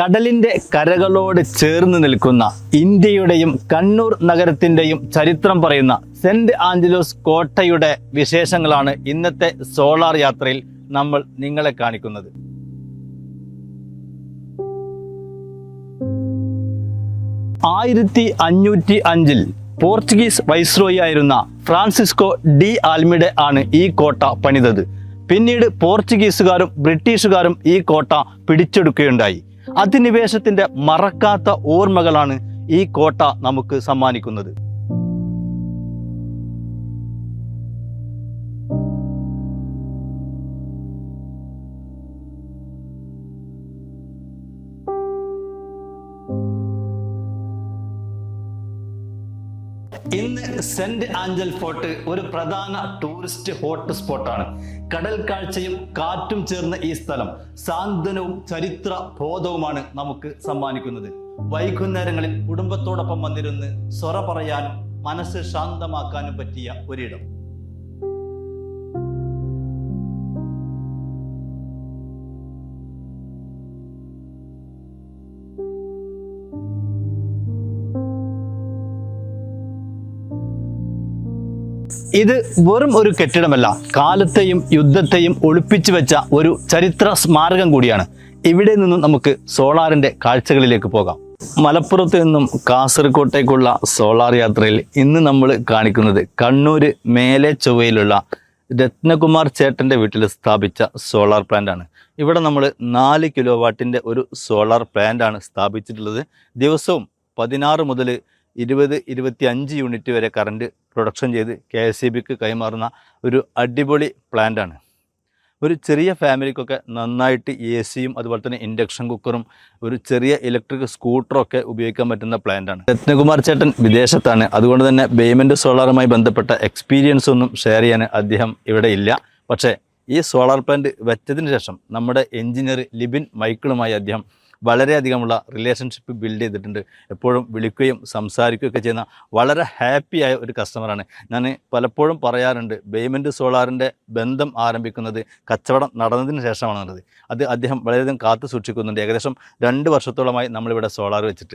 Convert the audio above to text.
കടലിന്റെ കരകളോട് ചേർന്ന് നിൽക്കുന്ന ഇന്ത്യയുടെയും കണ്ണൂർ നഗരത്തിന്റെയും ചരിത്രം പറയുന്ന സെന്റ് ആഞ്ചലോസ് കോട്ടയുടെ വിശേഷങ്ങളാണ് ഇന്നത്തെ സോളാർ യാത്രയിൽ നമ്മൾ നിങ്ങളെ കാണിക്കുന്നത്. ആയിരത്തി അഞ്ഞൂറ്റി അഞ്ചിൽ പോർച്ചുഗീസ് വൈസ്രോയി ആയിരുന്ന ഫ്രാൻസിസ്കോ ഡി ആൽമിഡെ ആണ് ഈ കോട്ട പണിതത്. പിന്നീട് പോർച്ചുഗീസുകാരും ബ്രിട്ടീഷുകാരും ഈ കോട്ട പിടിച്ചെടുക്കുകയുണ്ടായി. അധിനിവേശത്തിന്റെ മറക്കാത്ത ഓർമ്മകളാണ് ഈ കോട്ട നമുക്ക് സമ്മാനിക്കുന്നത്. ഇന്ന് സെന്റ് ആഞ്ചൽ ഫോർട്ട് ഒരു പ്രധാന ടൂറിസ്റ്റ് ഹോട്ട് സ്പോട്ടാണ് കടൽ കാഴ്ചയും കാറ്റും ചേർന്ന ഈ സ്ഥലം സാന്ത്വനവും ചരിത്ര ബോധവുമാണ് നമുക്ക് സമ്മാനിക്കുന്നത്. വൈകുന്നേരങ്ങളിൽ കുടുംബത്തോടൊപ്പം വന്നിരുന്ന് സ്വറ പറയാനും മനസ്സ് ശാന്തമാക്കാനും പറ്റിയ ഒരിടം. ഇത് വെറും ഒരു കെട്ടിടമല്ല കാലത്തെയും യുദ്ധത്തെയും ഒളിപ്പിച്ചു വെച്ച ഒരു ചരിത്ര സ്മാരകം കൂടിയാണ്. ഇവിടെ നിന്നും നമുക്ക് സോളാറിന്റെ കാഴ്ചകളിലേക്ക് പോകാം. മലപ്പുറത്ത് നിന്നും കാസർകോട്ടേക്കുള്ള സോളാർ യാത്രയിൽ ഇന്ന് നമ്മൾ കാണിക്കുന്നത് കണ്ണൂര് മേലെ ചൊവ്വയിലുള്ള രത്നകുമാർ ചേട്ടന്റെ വീട്ടിൽ സ്ഥാപിച്ച സോളാർ പ്ലാന്റാണ് ഇവിടെ നമ്മൾ നാല് കിലോ വാട്ടിന്റെ ഒരു സോളാർ പ്ലാന്റാണ് സ്ഥാപിച്ചിട്ടുള്ളത്. ദിവസവും പതിനാറ് മുതൽ ഇരുപത് ഇരുപത്തി അഞ്ച് യൂണിറ്റ് വരെ കറണ്ട് പ്രൊഡക്ഷൻ ചെയ്ത് കെ എസ് സി ബിക്ക് കൈമാറുന്ന ഒരു അടിപൊളി പ്ലാന്റാണ് ഒരു ചെറിയ ഫാമിലിക്കൊക്കെ നന്നായിട്ട് എ സിയും അതുപോലെ തന്നെ ഇൻഡക്ഷൻ കുക്കറും ഒരു ചെറിയ ഇലക്ട്രിക് സ്കൂട്ടറും ഒക്കെ ഉപയോഗിക്കാൻ പറ്റുന്ന പ്ലാന്റാണ് രത്നകുമാർ ചേട്ടൻ വിദേശത്താണ്. അതുകൊണ്ട് തന്നെ പേയ്മെന്റ് സോളാറുമായി ബന്ധപ്പെട്ട എക്സ്പീരിയൻസ് ഒന്നും ഷെയർ ചെയ്യാൻ അദ്ദേഹം ഇവിടെ ഇല്ല. പക്ഷേ ഈ സോളാർ പ്ലാന്റ് വെച്ചതിന് ശേഷം നമ്മുടെ എഞ്ചിനീയർ ലിബിൻ മൈക്കിളുമായി അദ്ദേഹം വളരെയധികമുള്ള റിലേഷൻഷിപ്പ് ബിൽഡ് ചെയ്തിട്ടുണ്ട്. എപ്പോഴും വിളിക്കുകയും സംസാരിക്കുകയൊക്കെ ചെയ്യുന്ന വളരെ ഹാപ്പിയായ ഒരു കസ്റ്റമറാണ് ഞാൻ പലപ്പോഴും പറയാറുണ്ട് ബേയ്മെന്റ് സോളാറിന്റെ ബന്ധം ആരംഭിക്കുന്നത് കച്ചവടം നടന്നതിന് ശേഷമാണെന്നുള്ളത് അത് അദ്ദേഹം വളരെയധികം കാത്തു സൂക്ഷിക്കുന്നുണ്ട്. ഏകദേശം രണ്ട് വർഷത്തോളമായി നമ്മളിവിടെ സോളാർ വെച്ചിട്ട്.